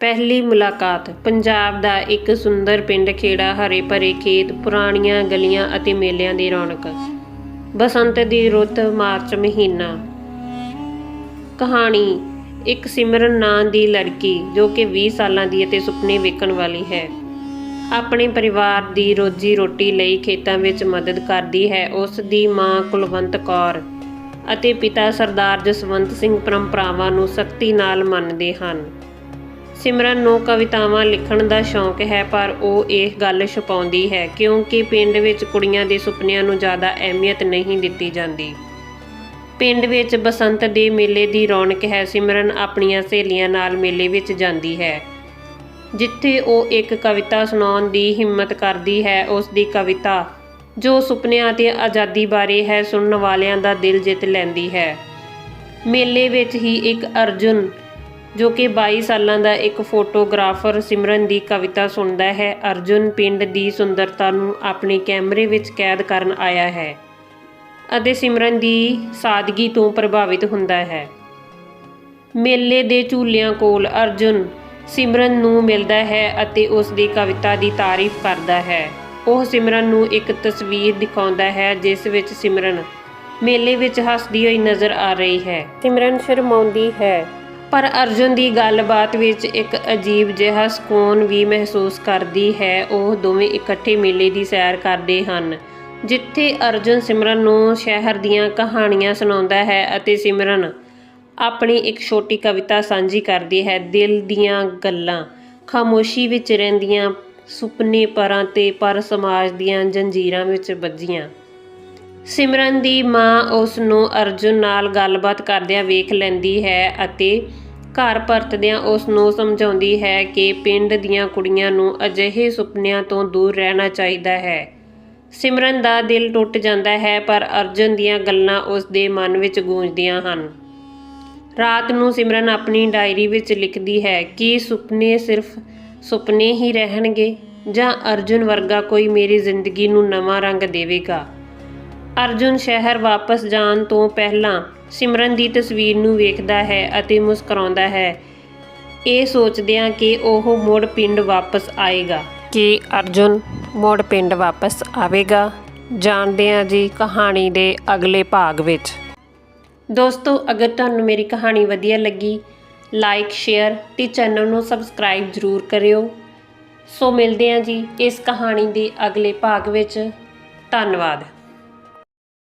ਪਹਿਲੀ ਮੁਲਾਕਾਤ। ਪੰਜਾਬ ਦਾ ਇੱਕ ਸੁੰਦਰ ਪਿੰਡ ਖੇੜਾ, ਹਰੇ ਭਰੇ ਖੇਤ, ਪੁਰਾਣੀਆਂ ਗਲੀਆਂ ਅਤੇ ਮੇਲਿਆਂ ਦੀ ਰੌਣਕ। ਬਸੰਤ ਦੀ ਰੁੱਤ, ਮਾਰਚ ਮਹੀਨਾ। ਕਹਾਣੀ, ਇੱਕ ਸਿਮਰਨ ਨਾਂ ਦੀ ਲੜਕੀ ਜੋ ਕਿ 20 ਸਾਲਾਂ ਦੀ ਅਤੇ ਸੁਪਨੇ ਵੇਖਣ ਵਾਲੀ ਹੈ। ਆਪਣੇ ਪਰਿਵਾਰ ਦੀ ਰੋਜੀ ਰੋਟੀ ਲਈ ਖੇਤਾਂ ਵਿੱਚ ਮਦਦ ਕਰਦੀ ਹੈ। ਉਸ ਦੀ ਮਾਂ ਕੁਲਵੰਤ ਕੌਰ ਅਤੇ ਪਿਤਾ ਸਰਦਾਰ ਜਸਵੰਤ ਸਿੰਘ ਪਰੰਪਰਾਵਾਂ ਨੂੰ ਸਖਤੀ ਨਾਲ ਮੰਨਦੇ ਹਨ। ਸਿਮਰਨ ਨੂੰ ਕਵਿਤਾਵਾਂ ਲਿਖਣ ਦਾ ਸ਼ੌਂਕ ਹੈ, ਪਰ ਉਹ ਇਹ ਗੱਲ ਛੁਪਾਉਂਦੀ ਹੈ ਕਿਉਂਕਿ ਪਿੰਡ ਵਿੱਚ ਕੁੜੀਆਂ ਦੇ ਸੁਪਨਿਆਂ ਨੂੰ ਜ਼ਿਆਦਾ ਅਹਿਮੀਅਤ ਨਹੀਂ ਦਿੱਤੀ ਜਾਂਦੀ। ਪਿੰਡ ਵਿੱਚ ਬਸੰਤ ਦੇ ਮੇਲੇ ਦੀ ਰੌਣਕ ਹੈ, ਸਿਮਰਨ ਆਪਣੀਆਂ ਸਹੇਲੀਆਂ ਨਾਲ ਮੇਲੇ ਵਿੱਚ ਜਾਂਦੀ ਹੈ। ਜਿੱਥੇ ਉਹ ਇੱਕ ਕਵਿਤਾ ਸੁਣਾਉਣ ਦੀ ਹਿੰਮਤ ਕਰਦੀ ਹੈ, ਉਸ ਦੀ ਕਵਿਤਾ, ਜੋ ਸੁਪਨਿਆਂ ਅਤੇ ਆਜ਼ਾਦੀ ਬਾਰੇ ਹੈ, ਸੁਣਨ ਵਾਲਿਆਂ ਦਾ ਦਿਲ ਜਿੱਤ ਲੈਂਦੀ ਹੈ। ਮੇਲੇ ਵਿੱਚ ਹੀ ਇੱਕ ਅਰਜੁਨ ਜੋ ਕਿ 22 ਸਾਲਾਂ ਦਾ ਇੱਕ ਫੋਟੋਗ੍ਰਾਫਰ ਸਿਮਰਨ ਦੀ ਕਵਿਤਾ ਸੁਣਦਾ ਹੈ, ਅਰਜੁਨ ਪਿੰਡ ਦੀ ਸੁੰਦਰਤਾ ਨੂੰ ਆਪਣੇ ਕੈਮਰੇ ਵਿੱਚ ਕੈਦ ਕਰਨ ਆਇਆ ਹੈ ਅਤੇ ਸਿਮਰਨ ਦੀ ਸਾਦਗੀ ਤੋਂ ਪ੍ਰਭਾਵਿਤ ਹੁੰਦਾ ਹੈ। ਮੇਲੇ ਦੇ ਝੂਲਿਆਂ ਕੋਲ ਅਰਜੁਨ ਸਿਮਰਨ ਨੂੰ ਮਿਲਦਾ ਹੈ ਅਤੇ ਉਸ ਦੀ ਕਵਿਤਾ ਦੀ ਤਾਰੀਫ ਕਰਦਾ ਹੈ। ਉਹ ਸਿਮਰਨ ਨੂੰ ਇੱਕ ਤਸਵੀਰ ਦਿਖਾਉਂਦਾ ਹੈ, ਜਿਸ ਵਿੱਚ ਸਿਮਰਨ ਮੇਲੇ ਵਿੱਚ ਹੱਸਦੀ ਹੋਈ ਨਜ਼ਰ ਆ ਰਹੀ ਹੈ। ਸਿਮਰਨ ਸ਼ਰਮਾਉਂਦੀ ਹੈ। ਪਰ ਅਰਜੁਨ ਦੀ ਗੱਲਬਾਤ ਵਿੱਚ ਇੱਕ ਅਜੀਬ ਜਿਹਾ ਸਕੂਨ ਵੀ ਮਹਿਸੂਸ ਕਰਦੀ ਹੈ। ਉਹ ਦੋਵੇਂ ਇਕੱਠੇ ਮੇਲੇ ਦੀ ਸੈਰ ਕਰਦੇ ਹਨ, ਜਿੱਥੇ ਅਰਜੁਨ ਸਿਮਰਨ ਨੂੰ ਸ਼ਹਿਰ ਦੀਆਂ ਕਹਾਣੀਆਂ ਸੁਣਾਉਂਦਾ ਹੈ ਅਤੇ ਸਿਮਰਨ ਆਪਣੀ ਇੱਕ ਛੋਟੀ ਕਵਿਤਾ ਸਾਂਝੀ ਕਰਦੀ ਹੈ। ਦਿਲ ਦੀਆਂ ਗੱਲਾਂ ਖਾਮੋਸ਼ੀ ਵਿੱਚ ਰਹਿੰਦੀਆਂ ਸੁਪਨੇ ਪਰਾਂ ਤੇ ਪਰ ਸਮਾਜ ਦੀਆਂ ਜੰਜੀਰਾਂ ਵਿੱਚ ਵੱਜੀਆਂ। ਸਿਮਰਨ ਦੀ ਮਾਂ ਉਸ ਨੂੰ ਅਰਜੁਨ ਨਾਲ ਗੱਲਬਾਤ ਕਰਦਿਆਂ ਵੇਖ ਲੈਂਦੀ ਹੈ ਅਤੇ ਘਰ ਪਰਤਦਿਆਂ ਉਸ ਨੂੰ ਸਮਝਾਉਂਦੀ ਹੈ ਕਿ ਪਿੰਡ ਦੀਆਂ ਕੁੜੀਆਂ ਨੂੰ ਅਜਿਹੇ ਸੁਪਨਿਆਂ ਤੋਂ ਦੂਰ ਰਹਿਣਾ ਚਾਹੀਦਾ ਹੈ। ਸਿਮਰਨ ਦਾ ਦਿਲ ਟੁੱਟ ਜਾਂਦਾ ਹੈ, ਪਰ ਅਰਜੁਨ ਦੀਆਂ ਗੱਲਾਂ ਉਸ ਦੇ ਮਨ ਵਿੱਚ ਗੂੰਜਦੀਆਂ ਹਨ। ਰਾਤ ਨੂੰ ਸਿਮਰਨ ਆਪਣੀ ਡਾਇਰੀ ਵਿੱਚ ਲਿਖਦੀ ਹੈ ਕਿ ਸੁਪਨੇ ਸਿਰਫ ਸੁਪਨੇ ਹੀ ਰਹਿਣਗੇ ਜਾਂ ਅਰਜੁਨ ਵਰਗਾ ਕੋਈ ਮੇਰੀ ਜ਼ਿੰਦਗੀ ਨੂੰ ਨਵਾਂ ਰੰਗ ਦੇਵੇਗਾ। ਅਰਜੁਨ ਸ਼ਹਿਰ ਵਾਪਸ ਜਾਣ ਤੋਂ ਪਹਿਲਾਂ ਸਿਮਰਨ ਦੀ ਤਸਵੀਰ ਨੂੰ ਵੇਖਦਾ ਹੈ ਅਤੇ ਮੁਸਕਰਾਉਂਦਾ ਹੈ। ਇਹ ਸੋਚਦਿਆਂ ਕਿ ਉਹ ਮੁੜ ਪਿੰਡ ਵਾਪਸ ਆਏਗਾ। ਕਿ ਅਰਜੁਨ ਮੁੜ ਪਿੰਡ ਵਾਪਸ ਆਵੇਗਾ ਜਾਣਦੇ ਹਾਂ ਜੀ ਕਹਾਣੀ ਦੇ ਅਗਲੇ ਭਾਗ ਵਿੱਚ। ਦੋਸਤੋ ਅਗਰ ਤੁਹਾਨੂੰ ਮੇਰੀ ਕਹਾਣੀ ਵਧੀਆ ਲੱਗੀ ਲਾਈਕ ਸ਼ੇਅਰ ਤੇ ਚੈਨਲ ਨੂੰ ਸਬਸਕ੍ਰਾਈਬ ਜ਼ਰੂਰ ਕਰਿਓ। ਸੋ ਮਿਲਦੇ ਹਾਂ ਜੀ ਇਸ ਕਹਾਣੀ ਦੇ ਅਗਲੇ ਭਾਗ ਵਿੱਚ। ਧੰਨਵਾਦ।